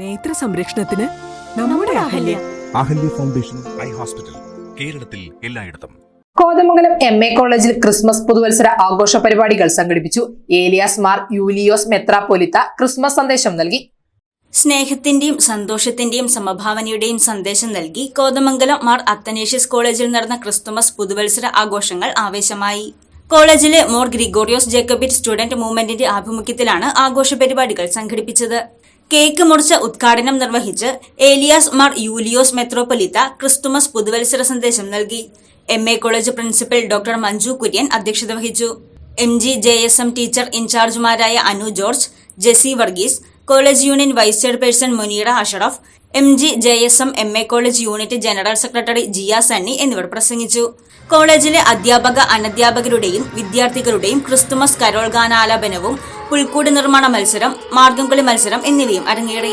നേത്ര സംരക്ഷണത്തിന് നമ്മുടെ Ahalya. Ahalya. Foundation eye hospital കേരളത്തിൽ എല്ലായിടത്തും. കോതമംഗലം എം എ കോളേജിൽ ക്രിസ്മസ് പുതുവത്സര ആഘോഷ പരിപാടികൾ സംഘടിപ്പിച്ചു. ഏലിയാസ് മാർ യൂലിയോസ് മെത്രാപൊലിത്ത ക്രിസ്മസ് സന്ദേശം നൽകി. സ്നേഹത്തിന്റെയും സന്തോഷത്തിന്റെയും സമഭാവനയുടെയും സന്ദേശം നൽകി കോതമംഗലം മാർ അത്തനേഷ്യസ് കോളേജിൽ നടന്ന ക്രിസ്തുമസ് പുതുവത്സര ആഘോഷങ്ങൾ ആവേശമായി. കോളേജിലെ മോർ ഗ്രിഗോറിയോസ് ജേക്കബിറ്റ് സ്റ്റുഡന്റ് മൂവ്മെന്റിന്റെ ആഭിമുഖ്യത്തിലാണ് ആഘോഷ പരിപാടികൾ സംഘടിപ്പിച്ചത്. കേക്ക് മുറിച്ച ഉദ്ഘാടനം നിർവഹിച്ച് ഏലിയാസ് മാർ യൂലിയോസ് മെത്രോപൊലിത്ത ക്രിസ്തുമസ് പുതുവത്സര സന്ദേശം നൽകി. M A college principal doctor Manju Kurian അധ്യക്ഷത വഹിച്ചു. M G J S M teacher ഇൻചാർജുമാരായ Anu George Jessy Varghese college union vice chairperson Muneera Ashraf M G J S M M A college unit general secretary Jiya Sunny എന്നിവർ പ്രസംഗിച്ചു. കോളേജിലെ അധ്യാപക അനധ്യാപകരുടെയും വിദ്യാർത്ഥികളുടെയും Christmas Carol ഗാനാലാപനവും പുൽക്കൂട് നിർമ്മാണ മത്സരം മാർഗംകളി മത്സരം എന്നിവയും അരങ്ങേറി.